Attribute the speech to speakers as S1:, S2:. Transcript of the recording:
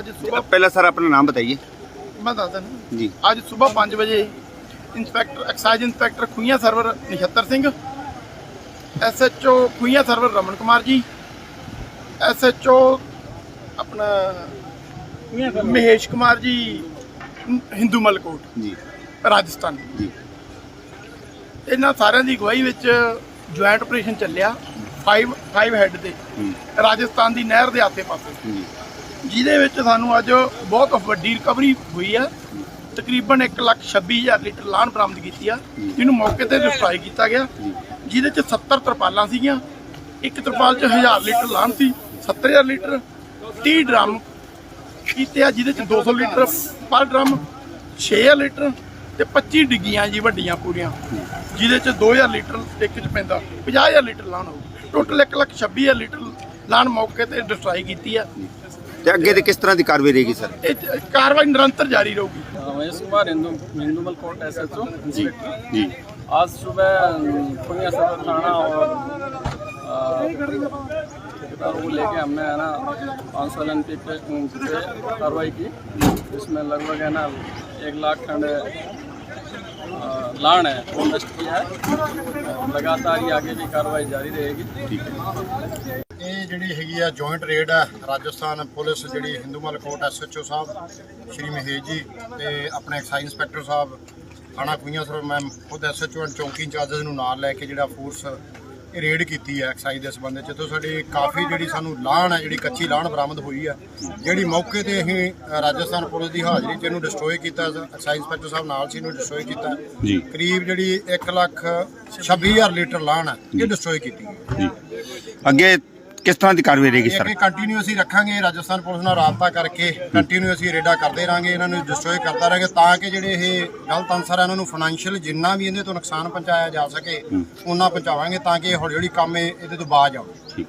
S1: ਅੱਜ ਸਵੇਰ
S2: ਪਹਿਲਾਂ ਸਰ ਆਪਣਾ ਨਾਮ ਬਤਾਈਏ।
S1: ਮੈਂ ਦੱਸ ਦਿੰਦਾ।
S2: ਜੀ।
S1: ਅੱਜ ਸਵੇਰ 5 ਵਜੇ inspector excise inspector Khuian Sarwar Nihattar Singh SHO Khuian Sarwar Raman Kumar ji SHO ਆਪਣਾ ਮਹੇਸ਼ ਕੁਮਾਰ ਜੀ ਹਿੰਦੂ ਮਲਕੋਟ
S2: ਜੀ।
S1: ਰਾਜਸਥਾਨ।
S2: ਜੀ।
S1: ਇਹਨਾਂ ਸਾਰਿਆਂ ਦੀ ਅਗਵਾਈ ਵਿੱਚ ਜੁਆਇੰਟ ਆਪਰੇਸ਼ਨ ਚੱਲਿਆ। 5 5 ਹੈੱਡ ਤੇ
S2: ਹੂੰ,
S1: ਰਾਜਸਥਾਨ ਦੀ ਨਹਿਰ ਦੇ ਆਸੇ-ਪਾਸੇ
S2: ਜੀ
S1: ਜਿਹਦੇ ਵਿੱਚ ਸਾਨੂੰ ਅੱਜ ਬਹੁਤ ਵੱਡੀ ਰਿਕਵਰੀ ਹੋਈ ਆ ਤਕਰੀਬਨ 1,26,000 ਲੀਟਰ ਲਾਣ ਬਰਾਮਦ ਕੀਤੀ ਆ ਜਿਹਨੂੰ ਮੌਕੇ ਤੇ ਡਿਸਟਰਾਈ ਕੀਤਾ ਗਿਆ। ਜਿਹਦੇ ਚ 70 ਤਰਪਾਲਾਂ ਸੀਗੀਆਂ। ਇੱਕ ਤਰਪਾਲ ਚ 1000 ਲੀਟਰ ਲਾਣ ਸੀ 70000 ਲੀਟਰ। 30 ਡਰਮ ਕੀਤੇ ਆ ਜਿਹਦੇ ਚ 200 ਲੀਟਰ ਪਰ ਡਰਮ 6000 ਲੀਟਰ ਤੇ 25 ਡਿੱਗੀਆਂ ਜੀ ਵੱਡੀਆਂ ਪੂਰੀਆਂ। ਜਿਹਦੇ ਚ 2000 ਲੀਟਰ ਇੱਕ ਚ ਪੈਂਦਾ 50000 ਲੀਟਰ ਲਾਣ ਹੋਊ। ਟੋਟਲ 1,26,000 ਲੀਟਰ ਲਾਣ ਮੌਕੇ ਤੇ ਡਿਸਟਰਾਈ ਕੀਤੀ ਆ
S2: ਤੇ ਅੱਗੇ ਤੇ ਕਿਸ ਤਰ੍ਹਾਂ ਦੀ ਕਾਰਵਾਈ ਰਹੇਗੀ ਸਰ
S1: ਇਹ 'ਚ ਕਾਰਵਾਈ ਨਿਰੰਤਰ ਜਾਰੀ ਰਹੂਗੀ
S3: Mahesh Kumar Hindu Hindumal court S H O
S2: जी जी
S3: आज सुबह पुनिया सदर थाना और अ, ठेकेदार को लेके हमने है ना पाँच सौ एन पी पे पे कार्रवाई की इसमें लगभग है ना एक लाख खंड अ, लाण है वो नष्ट किया है और लगातार ही आगे भी कार्रवाई जारी रहेगी
S4: ਇਹ ਜਿਹੜੀ ਹੈਗੀ ਆ ਜੁਆਇੰਟ ਰੇਡ ਆ ਰਾਜਸਥਾਨ ਪੁਲਿਸ ਜਿਹੜੀ ਹਿੰਦੂਮਲ ਕੋਟ ਐਸਐਚਓ ਸਾਹਿਬ ਸ਼੍ਰੀ ਮਹੇਸ਼ ਜੀ ਤੇ ਆਪਣੇ ਐਕਸਾਈਜ਼ ਇੰਸਪੈਕਟਰ ਸਾਹਿਬ ਥਾਣਾ ਕੁਈਆਂ ਸਰ ਮੈਂ ਖੁਦ ਐਸਐਚਓ ਐਂਡ ਚੌਂਕੀ ਇੰਚਾਰਜਸ ਨੂੰ ਨਾਲ ਲੈ ਕੇ ਜਿਹੜਾ ਫੋਰਸ ਇਹ ਰੇਡ ਕੀਤੀ ਹੈ ਐਕਸਾਈਜ਼ ਦੇ ਸੰਬੰਧ ਚ ਤੇ ਸਾਡੀ ਕਾਫੀ ਜਿਹੜੀ ਸਾਨੂੰ ਲਾਹਣ ਹੈ ਜਿਹੜੀ ਕੱਚੀ ਲਾਹਣ ਬਰਾਮਦ ਹੋਈ ਆ ਜਿਹੜੀ ਮੌਕੇ ਤੇ ਅਸੀਂ ਰਾਜਸਥਾਨ ਪੁਲਿਸ ਦੀ ਹਾਜ਼ਰੀ ਚ ਇਹਨੂੰ ਡਿਸਟਰੋਏ ਕੀਤਾ ਐਕਸਾਈਜ਼ ਇੰਸਪੈਕਟਰ ਸਾਹਿਬ ਨਾਲ ਸੀ ਇਹਨੂੰ ਡਿਸਟਰੋਏ ਕੀਤਾ।
S2: ਜੀ।
S4: ਕਰੀਬ ਜਿਹੜੀ 1 ਲੱਖ 26000 ਲੀਟਰ ਲਾਹਣ ਹੈ ਇਹ ਡਿਸਟਰੋਏ ਕੀਤੀ
S2: ਜੀ। ਅੱਗੇ ਕਿਸ ਤਰ੍ਹਾਂ ਦੀ ਕਾਰਵਾਈ ਰਹੇਗੀ
S4: ਇਹ
S2: ਸਰ?
S4: ਅੱਗੇ ਕੰਟੀਨਿਊ ਅਸੀਂ ਰੱਖਾਂਗੇ ਰਾਜਸਥਾਨ ਪੁਲਿਸ ਨਾਲ ਰਾਬਤਾ ਕਰਕੇ ਕੰਟੀਨਿਊ ਅਸੀਂ ਰੇਡਾ ਕਰਦੇ ਰਾਂਗੇ ਇਹਨਾਂ ਨੂੰ ਡਿਸਟਰੋਏ ਕਰਦਾ ਰਾਂਗੇ ਤਾਂ ਕਿ ਜਿਹੜੇ ਇਹ ਗਲਤ ਅਨਸਰ ਆ ਇਹਨਾਂ ਨੂੰ ਫਾਈਨੈਂਸ਼ੀਅਲ ਜਿੰਨਾ ਵੀ ਇਹਦੇ ਤੋਂ ਨੁਕਸਾਨ ਪਹੁੰਚਾਇਆ ਜਾ ਸਕੇ ਉਹਨਾਂ ਪਹੁੰਚਾਵਾਂਗੇ ਤਾਂ ਕਿ ਇਹ ਹੌਲੀ ਹੌਲੀ ਕੰਮ ਇਹ- ਇਹਦੇ ਤੋਂ ਬਾਜ ਆਉਣ।
S2: ਠੀਕ।